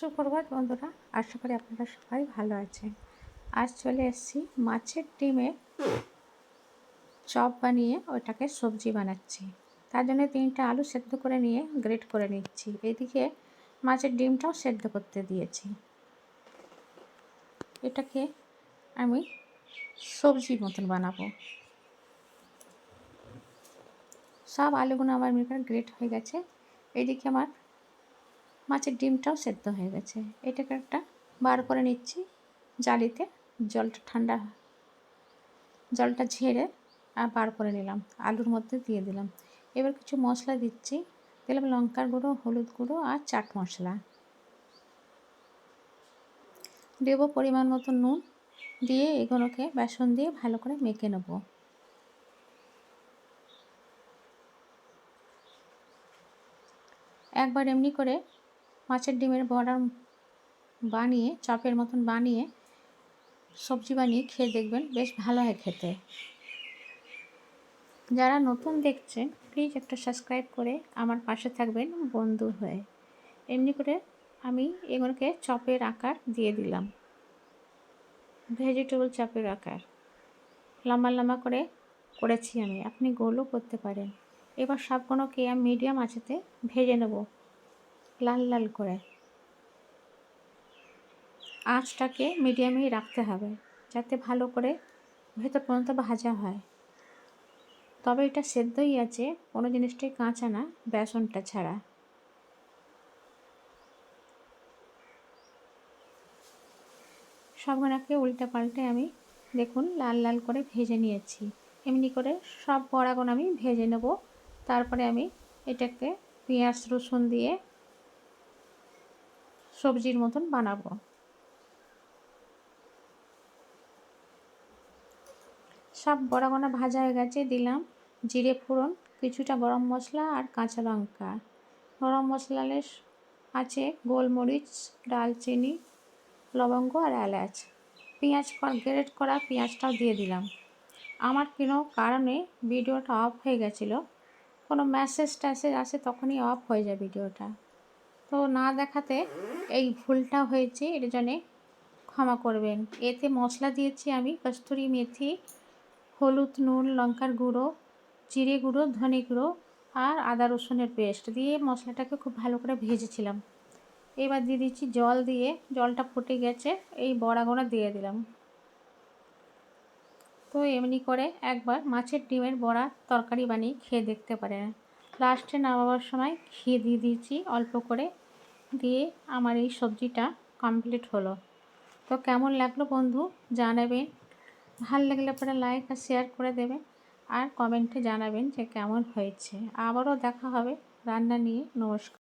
সুপ্রভাত বন্ধুরা, আশা করি আপনারা সবাই ভালো আছেন। আজ চলে এসেছি মাছের ডিমে চপ বানিয়ে ওটাকে সবজি বানাচ্ছি। তার জন্য তিনটা আলু সেদ্ধ করে নিয়ে গ্রেট করে নিচ্ছি। এদিকে মাছের ডিমটাও সেদ্ধ করতে দিয়েছি। এটাকে আমি সবজির মতন বানাবো। সব আলুগুলো আমার মিটার গ্রেট হয়ে গেছে। এদিকে আমার মাছের ডিমটাও সেদ্ধ হয়ে গেছে। এটাকে একটা বার করে নিচ্ছি জালিতে। জলটা ঠান্ডা, জলটা ঝেড়ে বার করে নিলাম। আলুর মধ্যে দিয়ে দিলাম। এবার কিছু মশলা দিচ্ছি। দিলাম লঙ্কার গুঁড়ো, হলুদ গুঁড়ো আর চাট মশলা। দেবো পরিমাণ মতো নুন দিয়ে এগুলোকে বেসন দিয়ে ভালো করে মেখে নেব। একবার এমনি করে মাছের ডিমের বড়া বানিয়ে, চপের মতন বানিয়ে সবজি বানিয়ে খেয়ে দেখবেন বেশ ভালো হয় খেতে। যারা নতুন দেখছেন প্লিজ একটা সাবস্ক্রাইব করে আমার পাশে থাকবেন বন্ধু হয়ে। এমনি করে আমি এগুলোকে চপের আকার দিয়ে দিলাম। ভেজিটেবল চপের আকার। লম্বা লম্বা করে করেছি আমি। আপনি গোলও করতে পারেন। এবার সবগুলোকে আমি মিডিয়াম আঁচেতে ভেজে নেব। লাল লাল করে। আঁচটাকে মিডিয়ামেই রাখতে হবে, যাতে ভালো করে ভেতর পর্যন্ত ভাজা হয়। তবে এটা সেদ্ধই আছে, কোনো জিনিসটাই কাঁচা না, বেসনটা ছাড়া। সবগুলোকে উল্টে পাল্টে আমি দেখুন লাল লাল করে ভেজে নিয়েছি। এমনি করে সব বড়াগুলো আমি ভেজে নেব। তারপরে আমি এটাকে পেঁয়াজ রসুন দিয়ে সবজির মতন বানাবো। সব বড়া বড়া ভাজা হয়ে গেছে, দিলাম জিরে ফোড়ন, কিছুটা গরম মশলা আর কাঁচা লঙ্কা। গরম মশলালে আছে গোলমরিচ, ডালচিনি, লবঙ্গ আর এলাচ। পেঁয়াজ গ্রেট করা পেঁয়াজটাও দিয়ে দিলাম। আমার কোনো কারণে ভিডিওটা অফ হয়ে গেছিল। কোনো মেসেজ ট্যাসেজ আসে তখনই অফ হয়ে যায় ভিডিওটা। তো না দেখাতে এই ভুলটা হয়েছে, এর জন্যে ক্ষমা করবেন। এতে মশলা দিয়েছি আমি কস্তুরি মেথি, হলুদ নুন, লঙ্কার গুঁড়ো, জিরে গুঁড়ো, ধনে গুঁড়ো আর আদা রসুনের পেস্ট দিয়ে মশলাটাকে খুব ভালো করে ভেজেছিলাম। এবার দিয়ে দিচ্ছি জল দিয়ে, জলটা ফুটে গেছে, এই বড়াগুলো দিয়ে দিলাম। তো এমনি করে একবার মাছের ডিমের বড়া তরকারি বানিয়ে খেয়ে দেখতে পারেন। লাস্টে নামাবার সময় ঘি দিয়ে দিয়েছি অল্প করে। দিয়ে আমার এই সবজিটা কমপ্লিট হলো। তো কেমন লাগল বন্ধু? জানাবেন। ভালো লাগলে পরে লাইক আর শেয়ার করে দেবেন। আর কমেন্টে জানাবেন যে কেমন হয়েছে। আবারও দেখা হবে। রান্না নিয়ে নমস্কার।